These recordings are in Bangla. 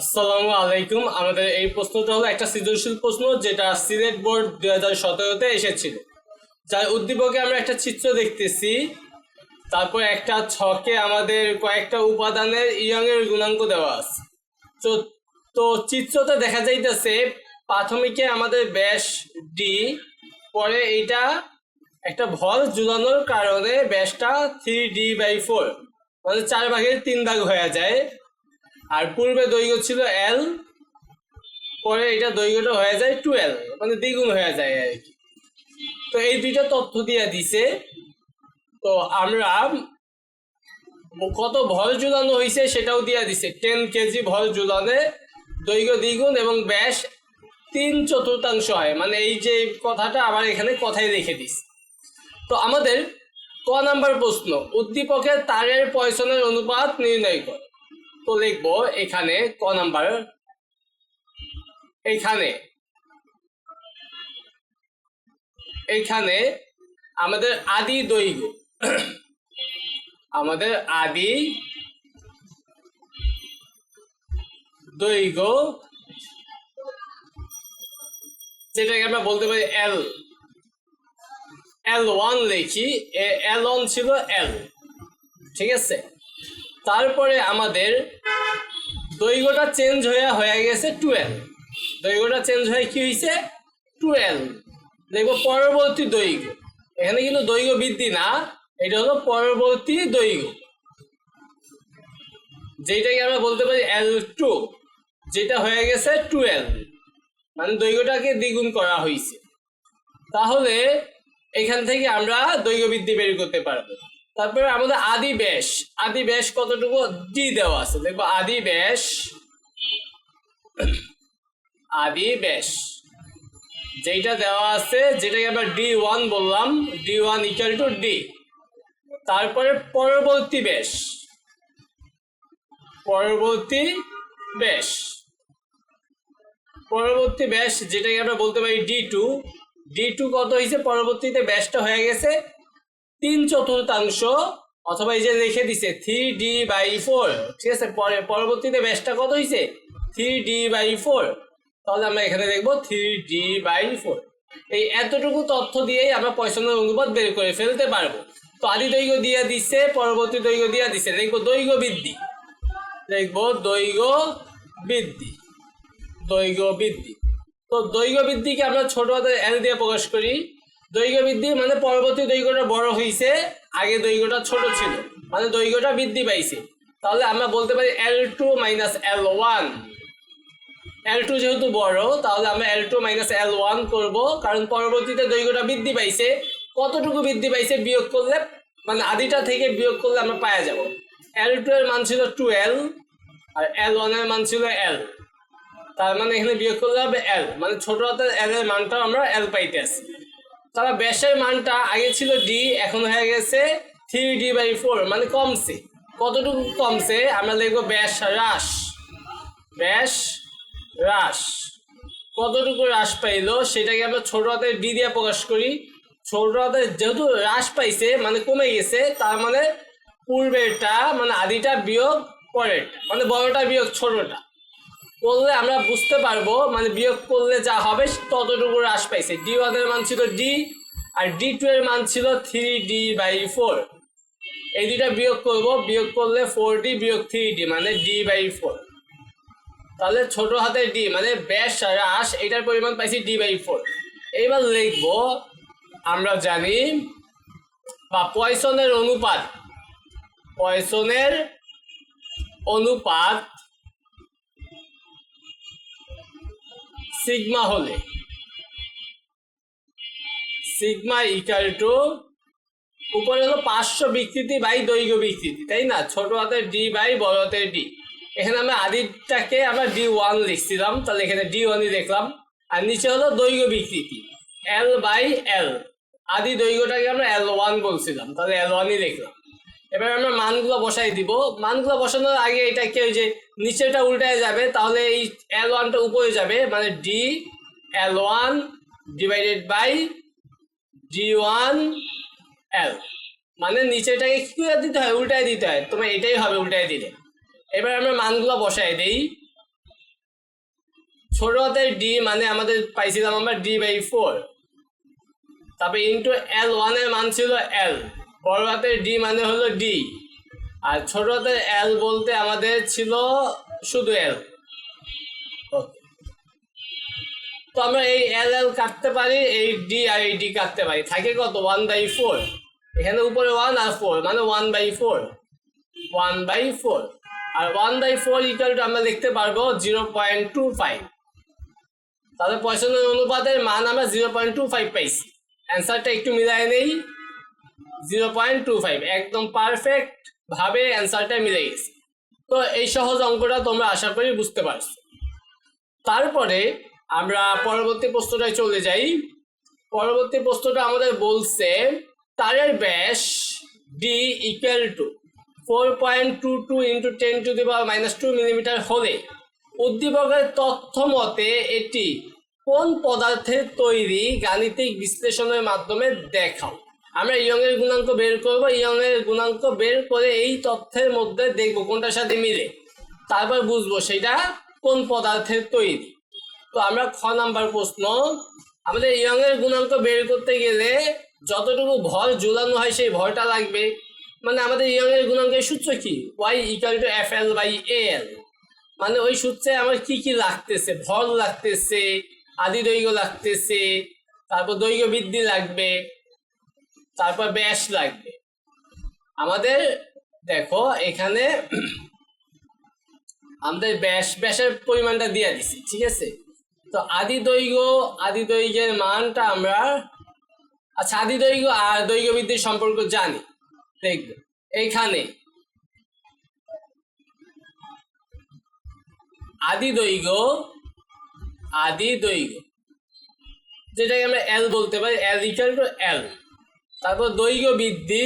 আসসালামু আলাইকুম। আমাদের এই প্রশ্নটা হলো একটা সৃজনশীল প্রশ্ন যেটা সিলেট বোর্ড দুই হাজার সতেরোতে এসেছিল। যার উদ্দীপকে আমরা একটা চিত্র দেখতেছি। তারপর একটা ছকে আমাদের কয়েকটা উপাদানের ইয়ং এর গুণাঙ্ক দেওয়া আছে। তো তো চিত্রতে দেখা যাইতেছে প্রাথমিকে আমাদের ব্যাস ডি পরে এইটা একটা ভর ঝুলানোর কারণে ব্যাসটা থ্রি ডি বাই ফোর মানে চার ভাগের তিন ভাগ হয়ে যায়। আর পূর্বে দৈর্ঘ্য ছিল এল পরে এটা দৈর্ঘ্যটা হয়ে যায় টুয়েলভ মানে দ্বিগুণ হয়ে যায় আর কি। তো এই দুইটা তথ্য দিয়ে দিছে, তো আমরা কত ভর ঝুলানো হয়েছে সেটাও দিয়ে দিছে। টেন কেজি ভর ঝুলানে দৈর্ঘ্য দ্বিগুণ এবং ব্যাস তিন চতুর্থাংশ হয়। মানে এই যে কথাটা আবার এখানে কথাই রেখে দিস। তো আমাদের ক নাম্বার প্রশ্ন, উদ্দীপকের তারের পয়সনের অনুপাত নির্ণয় কর। তো লিখব এখানে ক নাম্বার। এইখানে। এইখানে আমাদের আদি দৈর্ঘ্য। আমাদের আদি দৈর্ঘ্য যেটাকে আমরা বলতে পারি এল এল ওয়ান লিখি এল ওয়ান ছিল এল ঠিক আছে? তারপরে আমাদের দৈর্ঘ্যটা চেঞ্জ হয়ে হয়ে গেছে টুয়েলভ দৈর্ঘ্যটা চেঞ্জ হয়ে কি হয়েছে টুয়েলভ দেখব পরবর্তী দৈর্ঘ্য। এখানে কিন্তু দৈর্ঘ্য বৃদ্ধি না, এটা হলো পরবর্তী দৈর্ঘ্য। যেটাকে আমরা বলতে পারি এল টু যেটা হয়ে গেছে টুয়েলভ মানে দৈর্ঘ্যটাকে দ্বিগুণ করা হয়েছে তাহলে এখান থেকে আমরা দৈর্ঘ্য বৃদ্ধি বের করতে পারব। তারপরে আমাদের আদি ব্যাস আদি ব্যাস কতটুকু? ডি দেওয়া আছে। দেখব আদি ব্যাস আদি ব্যাস যেটা দেওয়া আছে, যেটাকে আমরা ডি ওয়ান বললাম, D one equal to D তারপরে পরবর্তী ব্যাস পরবর্তী ব্যাস পরবর্তী ব্যাস যেটাকে আমরা বলতে পারি ডি টু ডি টু কত হয়েছে? পরবর্তীতে ব্যাসটা হয়ে গেছে। তিন চতুর্থাংশ অথবা এই যে লিখে দিছে থ্রি ডি বাই ফোর ঠিক আছে? পরে, পরবর্তীতে ব্যাসটা কত হয়েছে থ্রি ডি বাই ফোর তাহলে আমরা এখানে দেখব থ্রি ডি বাই ফোর এই এতটুকু তথ্য দিয়েই আমরা পয়সনের অনুপাত বের করে ফেলতে পারব। তো আদি দৈর্ঘ্য দিয়ে দিচ্ছে পরবর্তী দৈর্ঘ্য দিয়ে দিচ্ছে দেখব দৈর্ঘ্য বৃদ্ধি। দেখব দৈর্ঘ্য বৃদ্ধি। দৈর্ঘ্য বৃদ্ধি। তো দৈর্ঘ্য বৃদ্ধিকে আমরা ছোট হাতের এল দিয়ে প্রকাশ করি। দৈর্ঘ্য বৃদ্ধি মানে পরবর্তী দৈর্ঘ্যটা বড় হয়েছে আগে দৈর্ঘ্যটা ছোট ছিল মানে দৈর্ঘ্যটা বৃদ্ধি পাইছে। তাহলে আমরা বলতে পারি L two minus L one L two যেহেতু বড়, তাহলে আমরা L two minus L one করব, কারণ পরবর্তীতে দৈর্ঘ্যটা বৃদ্ধি পাইছে। কতটুকু বৃদ্ধি পাইছে বিয়োগ করলে মানে আদিটা থেকে বিয়োগ করলে আমরা পাওয়া যাব। এল টু এর মান ছিল টুয়েলভ আর এল ওয়ানের মান ছিল এল তার মানে এখানে বিয়োগ করলে হবে এল মানে ছোট হাতের এল এর মানটা আমরা এল পাইতে আসি তাহলে ব্যাসের মানটা আগে ছিল ডি এখন হয়ে গেছে থ্রি ডি বাই ফোর মানে কমছে। কতটুকু কমছে? আমরা লিখব ব্যাস হ্রাস। ব্যাস হ্রাস। কতটুকু হ্রাস পাইলো? সেটাকে আমরা ছোট হাতের ডি দিয়ে প্রকাশ করি। ছোট হাতের যেহেতু হ্রাস পাইছে মানে কমে গেছে, তার মানে পূর্বেরটা মানে আদিটা বিয়োগ পরেরটা মানে বড়টা বিয়োগ ছোটটা। করলে আমরা বুঝতে পারব মানে বিয়োগ করলে যা হবে ততটুকু হ্রাস পাইছে। ডি ওয়ানের মান ছিল ডি আর ডি টু এর মান ছিল থ্রি ডি বাই ফোর এই দুইটা বিয়োগ করব, বিয়োগ করলে ফোর ডি বিয়োগ থ্রি ডি মানে ডি বাই ফোর তাহলে ছোট হাতে ডি মানে ব্যাস হ্রাস এটার পরিমাণ পাইছি ডি বাই ফোর এইবার লিখব, আমরা জানি বা পয়সনের অনুপাত পয়সনের অনুপাত সিগমা হলে। সিগমা ইকাল টু উপরে হলো পাঁচশো বিকৃতি বাই দৈর্ঘ্য বিকৃতি, তাই না? ছোট হাতের ডি বাই বড় হাতের ডি এখানে আমরা আদিটাকে আমরা ডি ওয়ান লিখছিলাম, তাহলে এখানে ডি ওয়ানই দেখলাম। আর নিচে হলো দৈর্ঘ্য বিকৃতি এল বাই এল আদি দৈর্ঘ্যটাকে আমরা এল ওয়ান বলছিলাম, তাহলে এল ওয়ানই লিখলাম। এবার আমরা মানগুলো বসাই দিব। মানগুলো বসানোর আগে এটাকে ওই যে নিচেটা উল্টায় যাবে, তাহলে এই এল ওয়ানটা উপরে যাবে মানে D L one divided by D one L মানে নিচেটাকে কি করে দিতে হয়? উল্টায় দিতে হয়। তোমার এটাই হবে উল্টায় দিলে। এবার আমরা মানগুলো বসাই দেই। ছোট হাতের ডি মানে আমাদের পাইছিলাম আমরা ডি বাই ফোর তারপরে ইন্টু এল ওয়ানের মান ছিল এল বড় হাতের ডি মানে হলো ডি আর ছোট হাতের এল বলতে আমাদের ছিল শুধু এল তো আমরা এই এল এল কাটতে পারি, এই ডি আর এই ডি কাটতে পারি। থাকে কত? ওয়ান বাই ফোর এখানে উপরে ওয়ান আর ফোর মানে one by four one by four R one by four equal to আমরা লিখতে পারব জিরো পয়েন্ট টু ফাইভ তাহলে পঁয়ষট্টি অনুপাতের মান আমরা জিরো পয়েন্ট টু ফাইভ পাইছি। অ্যান্সারটা একটু মিলাই নেই। জিরো পয়েন্ট টু ফাইভ, একদম পারফেক্ট ভাবে অ্যান্সারটা মিলে গেছে। তো এই সহজ অঙ্কটা তোমরা আশা করি বুঝতে তারপরে আমরা পরবর্তী প্রশ্নটায় চলে যাই। পরবর্তী প্রশ্নটা আমাদের বলছে, তারের ব্যাস D equal to four point two two into ten to the power minus two millimetre হলে উদ্দীপকের তথ্য মতে এটি কোন পদার্থের তৈরি গাণিতিক বিশ্লেষণের মাধ্যমে দেখাও? আমরা ইয়ং এর গুণাঙ্ক বের করব ইয়ং এর গুণাঙ্ক বের করে এই তথ্যের মধ্যে দেখব কোনটার সাথে মিলে। তারপর বুঝব সেটা কোন পদার্থের তৈরি। তো আমরা খ নাম্বার প্রশ্ন, আমাদের ইয়ং এর গুণাঙ্ক বের করতে গেলে যতটুকু ভর ঝুলানো হয় সেই ভরটা লাগবে। মানে আমাদের ইয়ং এর গুণাঙ্কের সূত্র কি? Y equal to F L by A L মানে ওই সূত্রে আমার কি কি লাগতেছে? ভর লাগতেছে, আদি দৈর্ঘ্য লাগতেছে, তারপর দৈর্ঘ্য বৃদ্ধি লাগবে। তারপর ব্যাস লাগবে। আমাদের, দেখো, এখানে আমাদের ব্যাস ব্যাসের পরিমাণটা দিয়ে দিছি, ঠিক আছে? তো আদি দৈর্ঘ্য, আদি দৈর্ঘ্যের মানটা আমরা আচ্ছা আদি দৈর্ঘ্য আর দৈর্ঘ্য বৃদ্ধির সম্পর্ক জানি। দেখবে এইখানে আদি দৈর্ঘ্য আদি দৈর্ঘ্য, যেটাকে আমরা এল বলতে পারি এল ইকুয়াল টু এল তারপর দৈর্ঘ্য বৃদ্ধি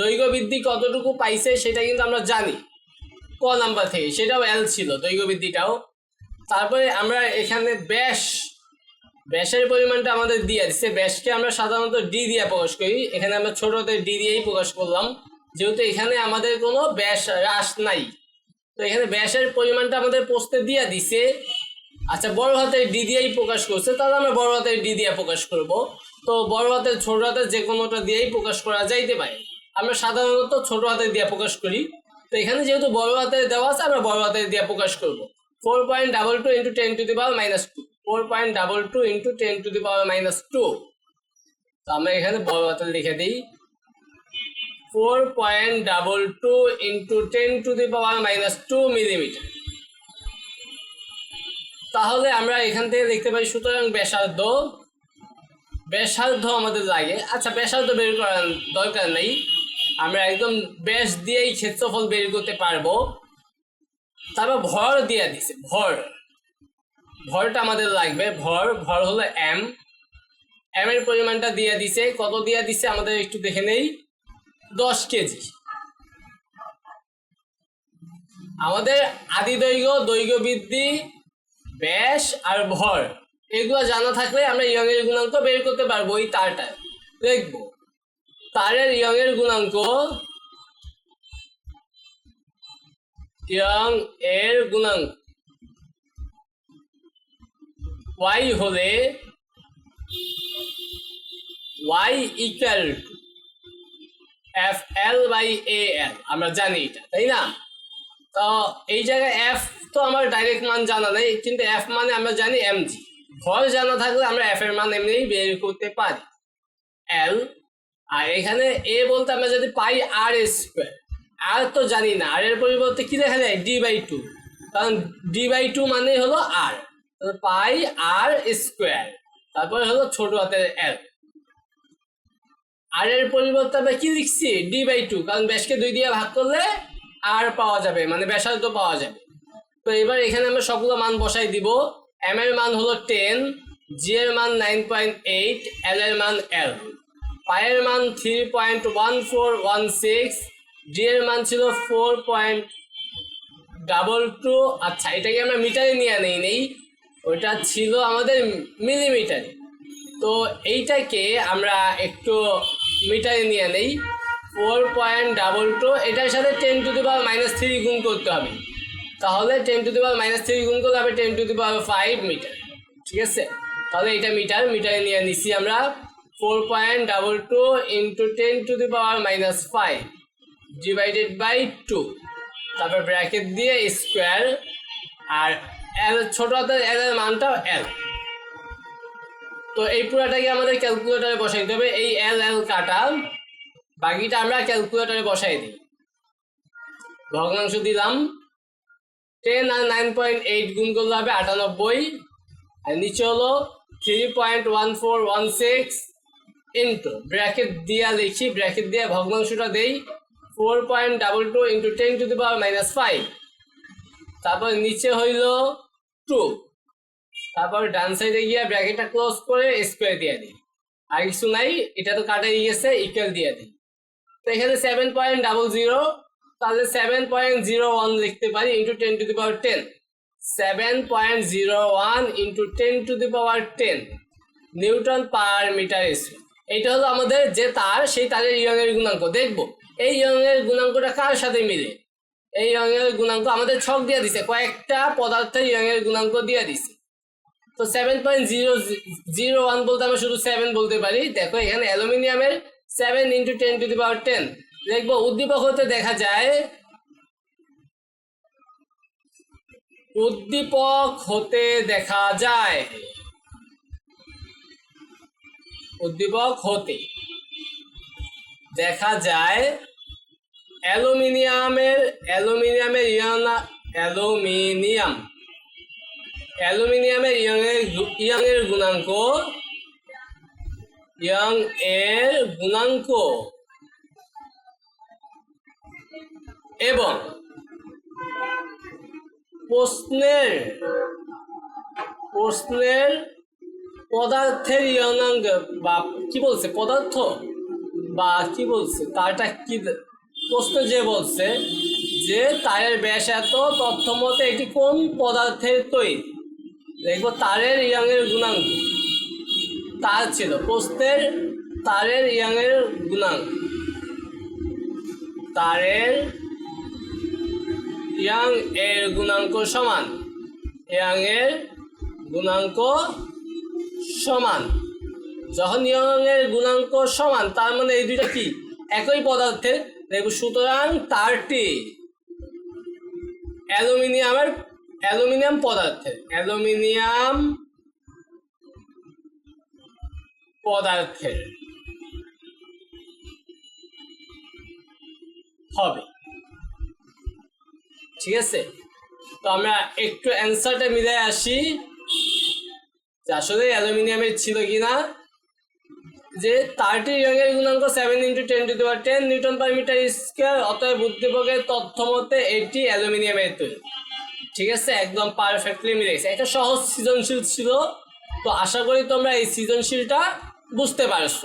দৈর্ঘ্য বৃদ্ধি কতটুকু পাইছে সেটা কিন্তু আমরা জানি। ক নাম্বার থেকে, সেটাও এল ছিল দৈর্ঘ্য বৃদ্ধিটাও তারপরে আমরা এখানে ব্যাস, ব্যাসের পরিমাণটা আমাদের দিয়ে দিচ্ছে ব্যাসকে আমরা সাধারণত ডি দিয়ে প্রকাশ করি। এখানে আমরা ছোটতে ডি দিয়েই প্রকাশ করলাম। যেহেতু এখানে আমাদের কোনো ব্যাস হ্রাস নাই। তো এখানে ব্যাসের পরিমাণটা আমাদের প্রশ্নে দিয়ে দিছে। আচ্ছা বড় হাতের ডি দিয়েই প্রকাশ করছে। তাহলে আমরা বড় হাতের ডি দিয়ে প্রকাশ করব। তো বড় হাতের, ছোট হাতের যে কোনোটা দিয়েই প্রকাশ করা যাইতে পারে। আমরা সাধারণত ছোট হাতের দিয়ে প্রকাশ করি। তো এখানে যেহেতু বড় হাতের দেওয়া আছে, আমরা বড় হাতের দিয়ে প্রকাশ করব। Four point double two into ten to the power minus two four point double two into ten to the power minus two তো আমরা এখানে বড় হাতে লিখে দিই। Four point double two into ten to the power minus two millimetre তাহলে আমরা এখান থেকে দেখতে পাই সুতরাং ব্যাসার্ধ ব্যাসার্ধ আমাদের লাগে। আচ্ছা ব্যাসার্ধ বের করার দরকার নেই। আমরা একদম ব্যাস দিয়েই ক্ষেত্রফল বের করতে পারব। তারপর ভর দিয়ে দিছে, ভর। ভরটা আমাদের লাগবে, ভর। ভর হলো এম এম এর পরিমাণটা দিয়ে দিছে, কত দিয়ে দিছে আমাদের একটু দেখে নেই। দশ কেজি। আমাদের আদি দৈর্ঘ্য দৈর্ঘ্য বৃদ্ধি ব্যাস আর ভর। এগুলো জানা থাকলে আমরা ইয়ং এর গুণাঙ্ক বের করতে পারব ওই তারটা। দেখব। তারের ইয়ং এর গুণাঙ্ক ইয়ং এর গুণাঙ্ক। ওয়াই হলে Y equal to F L by A L আমরা জানি এটা, তাই না? তো এই জায়গায় এফ তো আমার ডাইরেক্ট মান জানা নেই, কিন্তু এফ মানে আমরা জানি এম জি ভর জানা থাকলে আমরা এফ এর মান এমনিই বের করতে পারি। এল আর এখানে এ বলতে আমরা যদি পাই আর স্কোয়ার আর তো জানি না আর এর পরিবর্তে কি দেখা যায়? ডি বাই টু কারণ ডি বাই টু মানে হলো আর পাই আর স্কোয়ার তারপরে হলো ছোট হাতের এল আর এর পরিবর্তে আমরা কি লিখছি? ডি বাই টু কারণ ব্যাসকে দুই দিয়ে ভাগ করলে আর পাওয়া যাবে মানে ব্যাসার্ধ পাওয়া যাবে। তো এবার এখানে আমরা সবগুলো মান বসাই দিব। এম এর মান হলো টেন জি এর মান নাইন পয়েন্ট এইট এল এর মান এল পায়ের মান three point one four one six D এর মান ছিল ফোর পয়েন্ট ডাবল টু আচ্ছা এটাকে আমরা মিটারে নিয়ে নেই নেই, ওটা ছিল আমাদের মিলিমিটারে তো এইটাকে আমরা একটু মিটারে নিয়ে নেই ফোর পয়েন্ট ডাবল টু এটার সাথে ten to the power minus three গুণ করতে হবে। তাহলে ten to the power minus three গুণ করলে হবে ten to the power five metre. ঠিক আছে? তাহলে এটা মিটার, মিটারে নিয়ে নিছি আমরা four point double two into ten to the power minus five divided by two তারপর ব্র্যাকেট দিয়ে স্কোয়ার আর এল ছোট হাতের এল এর মানটাও এল তো এই পুরাটাকে আমাদের ক্যালকুলেটারে বসাই দিতে হবে। এই এল এল কাটা, বাকিটা আমরা ক্যালকুলেটারে বসাই দিই। ভগ্নাংশ দিলাম। টেন আর নাইন পয়েন্ট এইট গুণ করলে হবে আটানব্বই। আর নিচে হলো three point one four one six into bracket দিয়া লিখি ব্র্যাকেট দিয়ে ভগ্নাংশটা দেই। Four point double two into ten to the power minus five তারপর নিচে হইল টু তারপর ডান সাইডে গিয়ে ব্র্যাকেটটা ক্লোজ করে স্কোয়ার দিয়ে দিই। আর কিছু নাই, এটা তো কাটাই গেছে ইকুয়াল দিয়ে দিই। তো এখানে সেভেন পয়েন্ট ডাবল জিরো তাহলে সেভেন পয়েন্ট জিরো ওয়ান লিখতে পারি into ten to the power ten seven point zero one into ten to the power ten newton per metre square. এইটা হলো আমাদের যে তার, সেই তারের ইয়ংয়ের গুণাঙ্ক। দেখব, এই ইয়ংয়ের গুণাঙ্কটা কার সাথে মিলে? এই ইয়ংয়ের গুণাঙ্ক আমাদের ছক দিয়ে দিছে, কয়েকটা পদার্থের ইয়ংয়ের গুণাঙ্ক দিয়ে দিছে। তো seven point zero zero one বলতে আমরা শুধু সেভেন বলতে পারি। দেখো এখানে অ্যালুমিনিয়ামের seven into ten to the power ten দেখব উদ্দীপক হতে দেখা যায়। উদ্দীপক হতে দেখা যায়। উদ্দীপক হতে দেখা যায় অ্যালুমিনিয়ামের অ্যালুমিনিয়ামের ইয়না, অ্যালুমিনিয়াম। অ্যালুমিনিয়ামের ইয়ংয়ের ইয়ংয়ের গুণাঙ্ক ইয়ং এর গুণাঙ্ক। এবং প্রশ্নের প্রশ্নের পদার্থের ইয়নাঙ্গ বা কি বলছে? পদার্থ? বা কি বলছে? তারটা কি প্রশ্ন যে বলছে যে তারের ব্যাস এত তথ্য মতে এটি কোন পদার্থের তৈরি? দেখব তারের ইয়ংয়ের গুণাঙ্ক। তার ছিল প্রশ্নের তারের ইয়ংয়ের গুণাঙ্ক। তারের ইয়াং এর গুণাঙ্ক সমান। ইয়াং এর গুণাঙ্ক সমান। যখন ইয়াং এর গুণাঙ্ক সমান, তার মানে এই দুইটা কি? একই পদার্থের। সুতরাং তারটি অ্যালুমিনিয়ামের, অ্যালুমিনিয়াম পদার্থের অ্যালুমিনিয়াম পদার্থের হবে। ঠিক আছে? তো আমরা একটু অ্যান্সারটা মিলে আসি। আসলে অ্যালুমিনিয়ামের ছিল কিনা? যে তারটি ইয়ংয়ের গুণাঙ্ক seven into ten to the power ten newton per metre square অতএব উদ্দীপকের তথ্য মতে এটি অ্যালুমিনিয়ামের তৈরি ঠিক আছে? একদম পারফেক্টলি মিলে গেছে। এটা সহজ সৃজনশীল ছিল। তো আশা করি তোমরা এই সৃজনশীলটা বুঝতে পারছ।